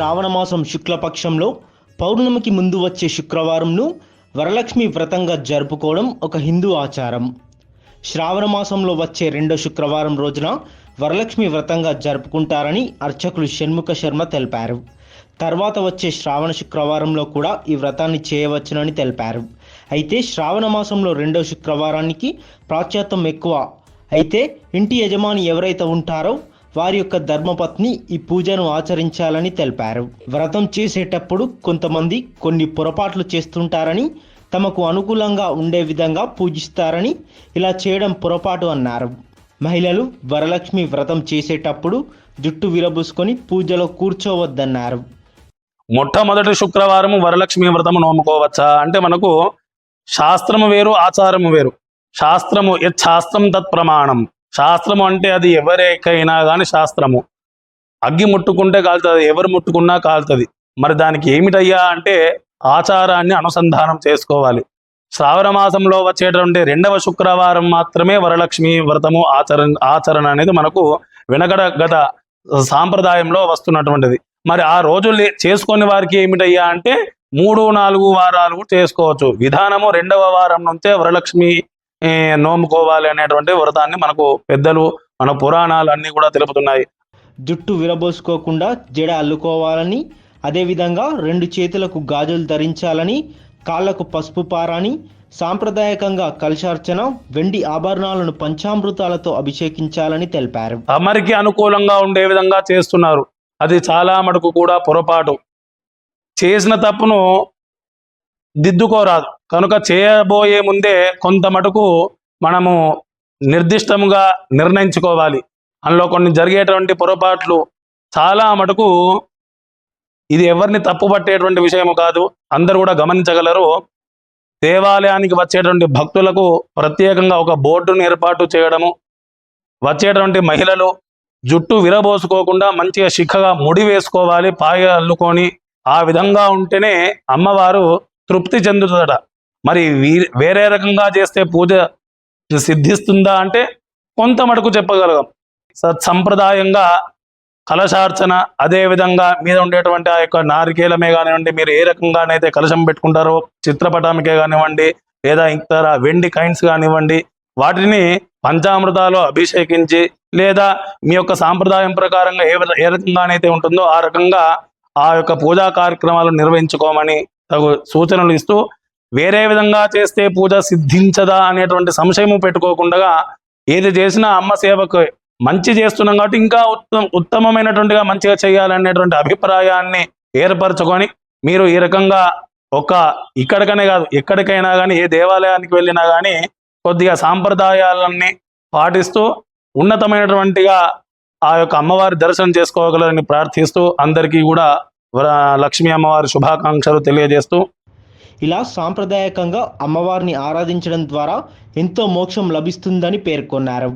శ్రావణమాసం శుక్లపక్షంలో పౌర్ణమికి ముందు వచ్చే శుక్రవారంను వరలక్ష్మి వ్రతంగా జరుపుకోవడం ఒక హిందూ ఆచారం. శ్రావణ మాసంలో వచ్చే రెండో శుక్రవారం రోజున వరలక్ష్మి వ్రతంగా జరుపుకుంటారని అర్చకులు షణ్ముఖ శర్మ తెలిపారు. తర్వాత వచ్చే శ్రావణ శుక్రవారంలో కూడా ఈ వ్రతాన్ని చేయవచ్చునని తెలిపారు. అయితే శ్రావణ మాసంలో రెండో శుక్రవారానికి ప్రాచ్యాత్వం ఎక్కువ. అయితే ఇంటి యజమాని ఎవరైతే ఉంటారో వారి యొక్క ధర్మపత్ని ఈ పూజను ఆచరించాలని తెలిపారు. వ్రతం చేసేటప్పుడు కొంతమంది కొన్ని పొరపాట్లు చేస్తుంటారని తమకు అనుకూలంగా ఉండే విధంగా పూజిస్తారని ఇలా చేయడం పొరపాటు అన్నారు. మహిళలు వరలక్ష్మి వ్రతం చేసేటప్పుడు జుట్టు విరబూసుకొని పూజలో కూర్చోవద్దన్నారు. మొట్టమొదటి శుక్రవారం వరలక్ష్మి వ్రతం నోముకోవచ్చా? అంటే మనకు శాస్త్రము వేరు ఆచారము వేరు. శాస్త్రము యత్ శాస్త్రం తత్ ప్రమాణం. శాస్త్రము అంటే అది ఎవరికైనా కానీ శాస్త్రము. అగ్గి ముట్టుకుంటే కాలుతుంది ఎవరు ముట్టుకున్నా కాలుతుంది. మరి దానికి ఏమిటయ్యా అంటే ఆచారాన్ని అనుసంధానం చేసుకోవాలి. శ్రావణ మాసంలో వచ్చేటువంటి రెండవ శుక్రవారం మాత్రమే వరలక్ష్మి వ్రతము ఆచరణ ఆచరణ అనేది మనకు వెనకడ గత సాంప్రదాయంలో వస్తున్నటువంటిది. మరి ఆ రోజులు చేసుకునే వారికి ఏమిటయ్యా అంటే మూడు నాలుగు వారాలు చేసుకోవచ్చు. విధానము రెండవ వారం నుంచే వరలక్ష్మి నోముకోవాలి అనేటువంటి వ్రతాన్ని మనకు పెద్దలు మన పురాణాలు అన్ని కూడా తెలుపుతున్నాయి. జుట్టు విరబోసుకోకుండా జడ అల్లుకోవాలని అదేవిధంగా రెండు చేతులకు గాజులు ధరించాలని కాళ్ళకు పసుపు పారాని సాంప్రదాయకంగా కలశార్చన వెండి ఆభరణాలను పంచామృతాలతో అభిషేకించాలని తెలిపారు. తమరికి అనుకూలంగా ఉండే విధంగా చేస్తున్నారు. అది చాలా మటుకు కూడా పొరపాటు. చేసిన తప్పును దిద్దుకోరాదు. కనుక చేయబోయే ముందే కొంత మటుకు మనము నిర్దిష్టముగా నిర్ణయించుకోవాలి. అందులో కొన్ని జరిగేటువంటి పొరపాట్లు చాలా మటుకు ఇది ఎవరిని తప్పు పట్టేటువంటి విషయము కాదు. అందరూ కూడా గమనించగలరు. దేవాలయానికి వచ్చేటువంటి భక్తులకు ప్రత్యేకంగా ఒక బోర్డును ఏర్పాటు చేయడము వచ్చేటువంటి మహిళలు జుట్టు విరబోసుకోకుండా మంచిగా శిఖగా ముడి వేసుకోవాలి పాయ అల్లుకొని ఆ విధంగా ఉంటేనే అమ్మవారు తృప్తి చెందుతుందట మరి వీ- వేరే రకంగా చేస్తే పూజ సిద్ధిస్తుందా అంటే కొంత మటుకు చెప్పగలం సత్సంప్రదాయంగా కలశార్చన అదే విధంగా మీద ఉండేటువంటి ఆ యొక్క నారికేలమే కానివ్వండి మీరు ఏ రకంగానైతే కలశం పెట్టుకుంటారో చిత్రపటానికే కానివ్వండి లేదా ఇతర వెండి కాయిన్స్ కానివ్వండి వాటిని పంచామృతాలు అభిషేకించి లేదా మీ యొక్క సాంప్రదాయం ప్రకారంగా ఏ ఏ రకంగానైతే ఉంటుందో ఆ రకంగా ఆ యొక్క పూజా కార్యక్రమాలు నిర్వహించుకోమని తగు సూచనలు ఇస్తూ వేరే విధంగా చేస్తే పూజ సిద్ధించదా అనేటువంటి సంశయము పెట్టుకోకుండా ఏది చేసినా అమ్మ సేవకు మంచి చేస్తున్నాం కాబట్టి ఇంకా ఉత్తమ ఉత్తమమైనటువంటిగా మంచిగా చేయాలనేటువంటి అభిప్రాయాన్ని ఏర్పరచుకొని మీరు ఈ రకంగా ఒక ఇక్కడికనే కాదు ఎక్కడికైనా కానీ ఏ దేవాలయానికి వెళ్ళినా కానీ కొద్దిగా సాంప్రదాయాలన్నీ పాటిస్తూ ఉన్నతమైనటువంటిగా ఆ యొక్క అమ్మవారి దర్శనం చేసుకోగలరని ప్రార్థిస్తూ అందరికీ కూడా లక్ష్మీ అమ్మవారి శుభాకాంక్షలు తెలియజేస్తూ ఇలా సాంప్రదాయకంగా అమ్మవారిని ఆరాధించడం ద్వారా ఎంతో మోక్షం లభిస్తుందని పేర్కొన్నారు.